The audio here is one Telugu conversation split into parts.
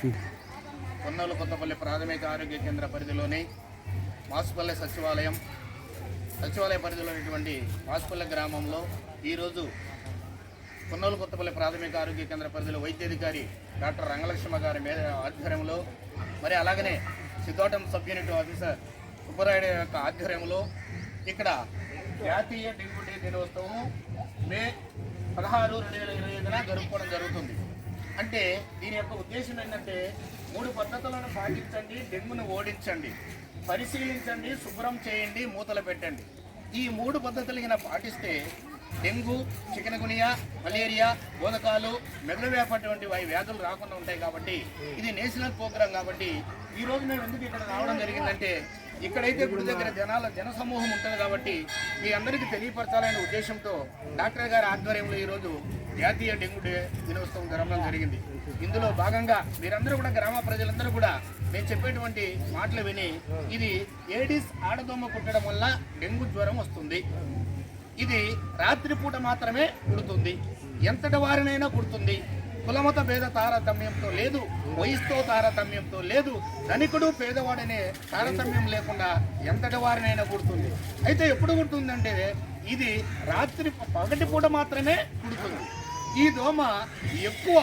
కొన్నూలు కొత్తపల్లి ప్రాథమిక ఆరోగ్య కేంద్ర పరిధిలోని వాసుపల్లె సచివాలయం సచివాలయ పరిధిలో ఉన్నటువంటి వాసుపల్లె గ్రామంలో ఈరోజు కొన్నూలు కొత్తపల్లి ప్రాథమిక ఆరోగ్య కేంద్ర పరిధిలో వైద్యాధికారి డాక్టర్ రంగలక్ష్మ గారి మీద ఆధ్వర్యంలో మరి అలాగనే Siddavatam sub unit officer Subbarayudu యొక్క ఆధ్వర్యంలో ఇక్కడ జాతీయ డెంగ్యూ డే దినోత్సవం మే పదహారు రెండు వేల ఇరవై ఐదున జరుపుకోవడం జరుగుతుంది. అంటే దీని యొక్క ఉద్దేశం ఏంటంటే మూడు పద్ధతులను పాటించండి డెంగ్యూను ఓడించండి పరిశీలించండి శుభ్రం చేయండి మూతలు పెట్టండి. ఈ మూడు పద్ధతులు గిన పాటిస్తే డెంగ్యూ చికెన్ గునియా మలేరియా బోధకాలు మెదడు వ్యాప్ అటువంటి వ్యాధులు రాకుండా ఉంటాయి కాబట్టి ఇది నేషనల్ ప్రోగ్రాం కాబట్టి ఈ రోజు నేను ఎందుకు ఇక్కడ రావడం జరిగిందంటే ఇక్కడైతే గుడి దగ్గర జనాల జనసమూహం ఉంటుంది కాబట్టి మీ అందరికీ తెలియపరచాలనే ఉద్దేశంతో డాక్టర్ గారి ఆధ్వర్యంలో ఈరోజు జాతీయ డెంగ్యూ డే దినోత్సవం జరగడం జరిగింది. ఇందులో భాగంగా మీరందరూ కూడా గ్రామ ప్రజలందరూ కూడా నేను చెప్పేటువంటి మాటలు విని ఇది ఏడిస్ ఆడదోమ కుట్టడం వల్ల డెంగ్యూ జ్వరం వస్తుంది. ఇది రాత్రిపూట మాత్రమే కుడుతుంది. ఎంతటి వారినైనా కుడుతుంది. కులమత భేద తారతమ్యంతో లేదు వయసుతో తారతమ్యంతో లేదు ధనికుడు పేదవాడనే తారతమ్యం లేకుండా ఎంతటి వారినైనా కుడుతుంది. అయితే ఎప్పుడు కుడుతుందంటే ఇది రాత్రి పగటి పూట మాత్రమే కుడుతుంది. ఈ దోమ ఎక్కువ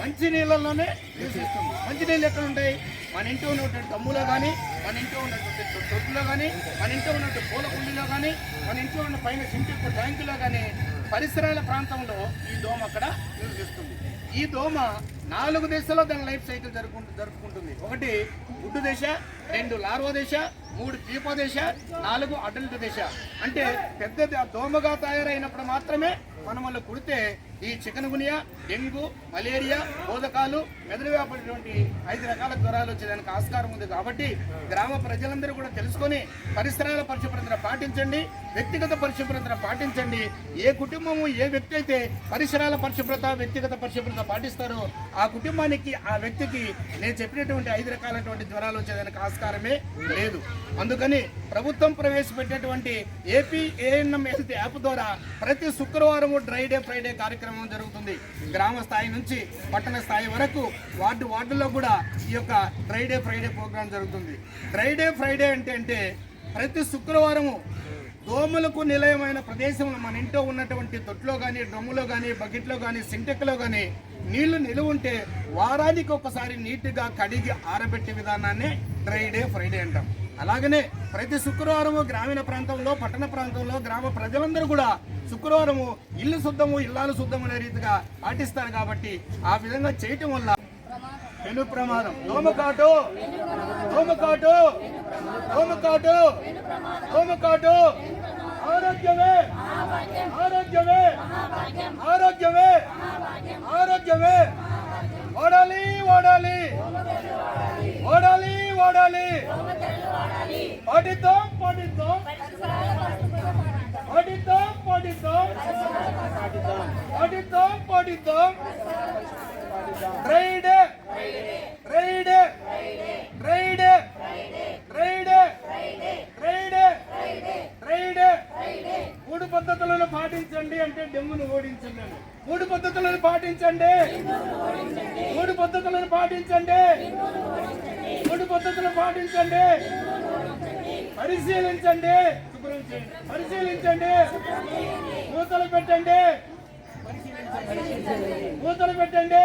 మంచి నీళ్ళలోనే నివసిస్తుంది. మంచి నీళ్ళు ఎక్కడ ఉంటాయి? మన ఇంట్లో ఉన్నటువంటి దమ్ములో కానీ మన ఇంట్లో ఉన్నటువంటి తొట్టులో కానీ మన ఇంట్లో ఉన్నటువంటి పూల కుండీలో కానీ మన ఇంట్లో ఉన్న పైన సింటిక్ ట్యాంకులో కానీ పరిసరాల ప్రాంతంలో ఈ దోమ అక్కడ నివసిస్తుంది ఈ దోమ నాలుగు దశలో దాని లైఫ్ సైకిల్ జరుపుకుంటూ జరుపుకుంటుంది. ఒకటి గుడ్డు దశ రెండు లార్వా దశ మూడు దీప దశ నాలుగు అడల్ట్ దశ. అంటే పెద్ద దోమగా తయారైనప్పుడు మాత్రమే మనం కుడితే ఈ చికెన్ గునియా డెంగ్యూ మలేరియా బోధకాలు మెదడు వ్యాపడినటువంటి ఐదు రకాల జ్వరాలు వచ్చేదానికి ఆస్కారం ఉంది. కాబట్టి గ్రామ ప్రజలందరూ కూడా తెలుసుకొని పరిసరాల పరిశుభ్రతను పాటించండి వ్యక్తిగత పరిశుభ్రతను పాటించండి. ఏ కుటుంబము ఏ వ్యక్తి అయితే పరిసరాల పరిశుభ్రత వ్యక్తిగత పరిశుభ్రత పాటిస్తారో ఆ కుటుంబానికి ఆ వ్యక్తికి నేను చెప్పినటువంటి ఐదు రకాలైనటువంటి జ్వరాలు వచ్చేదానికి ఆస్కారమే లేదు. అందుకని ప్రభుత్వం ప్రవేశపెట్టినటువంటి ఏపీ ఏఎన్ఎం హెల్త్ యాప్ ద్వారా ప్రతి శుక్రవారం డ్రై డే ఫ్రైడే కార్యక్రమం జరుగుతుంది. గ్రామ స్థాయి నుంచి పట్టణ స్థాయి వరకు వార్డు వార్డులో కూడా ఈ యొక్క డ్రై డే ఫ్రైడే ప్రోగ్రాం జరుగుతుంది. డ్రై డే ఫ్రైడే అంటే అంటే ప్రతి శుక్రవారము దోమలకు నిలయమైన ప్రదేశంలో మన ఇంట్లో ఉన్నటువంటి తొట్లో కానీ డ్రమ్ములో కానీ బకెట్లో కానీ సింటెక్లో కానీ నీళ్ళు నిలువ ఉంటే వారానికి ఒకసారి నీట్గా కడిగి ఆరబెట్టే విధానాన్ని డ్రై డే ఫ్రైడే అంటాం. అలాగనే ప్రతి శుక్రవారము గ్రామీణ ప్రాంతంలో పట్టణ ప్రాంతంలో గ్రామ ప్రజలందరూ కూడా శుక్రవారము ఇల్లు శుద్ధము ఇల్లాలు శుద్ధము అనే రీతిగా పాటిస్తారు కాబట్టి ఆ విధంగా చేయటం వల్ల పెను ప్రమాదం. దోమకాటు దోమకాటు దోమకాటు దోమకాటు ఆరోగ్యమే! ఆరోగ్యమే! ఆరోగ్యమే! ఆరోగ్యమే! ఓడాలి ఓడాలి! ఓడాలి ఓడాలి! పాటిద్దాం పాటిద్దాం పాటిద్దాం పాటిద్దాం పాటిద్దాం పాటిద్దాం రైడ్. Ride. Ride. Ride. Ride. Ride. మూడు పద్ధతులను పాటించండి అంటే డెమ్మును ఓడించండి. మూడు పద్ధతులను పాటించండి. మూడు పద్ధతులను పాటించండి. మూడు పద్ధతులను పాటించండి. పరిశీలించండి. పరిశీలించండి. కూతలు పెట్టండి. కూతలు పెట్టండి.